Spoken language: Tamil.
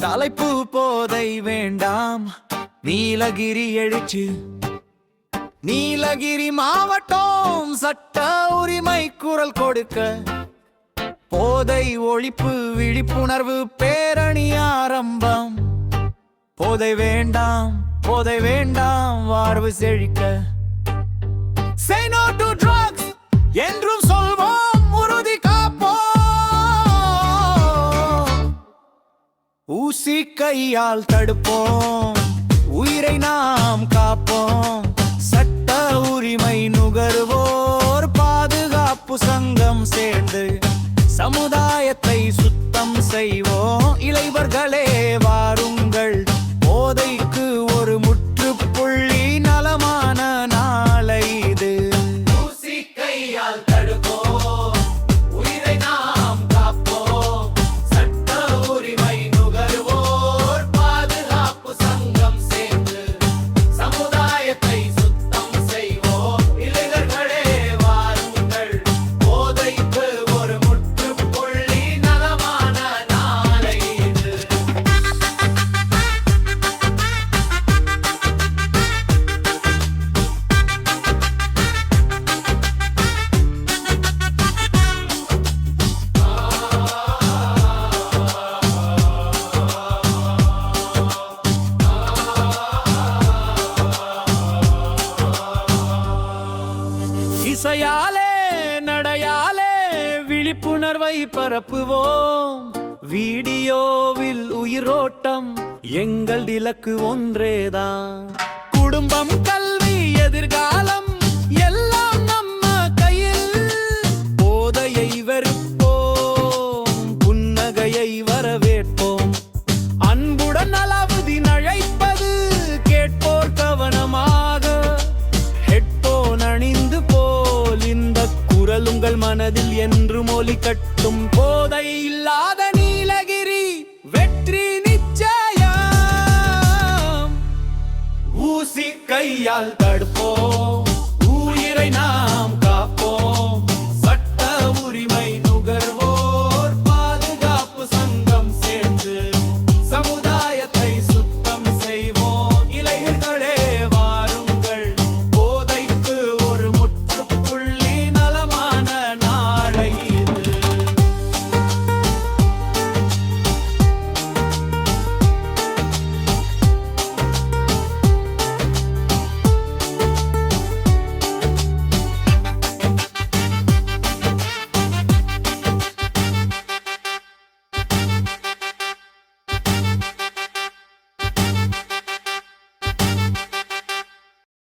தலைப்பு போதை வேண்டாம். நீலகிரி எழுச்சு. நீலகிரி மாவட்டம் சட்ட உரிமை குரல் கொடுக்க. போதை ஒழிப்பு விழிப்புணர்வு பேரணி ஆரம்பம். போதை வேண்டாம் போதை வேண்டாம் வாழ்வு செழிக்க. Say no to drugs என்றும் ஊசி கையால் தடுப்போம். உயிரை நாம் காப்போம். சட்ட உரிமை நுகர்வோர் பாதுகாப்பு சங்கம் சேர்ந்து சமுதாயத்தை சுத்தம் செய்வோம். இளைவர்களே வாருங்கள் இசையாலே நடையாலே விழிப்புணர்வை பரப்புவோம். வீடியோவில் உயிரோட்டம் எங்கள் இலக்கு ஒன்றேதான். குடும்பம் கல்வி எதிர்கால மனதில் என்று மொழி கட்டும் போதை இல்லாத நீலகிரி வெற்றி நிச்சயம். ஊசி கையால் தடுப்போம். உயிரை நான்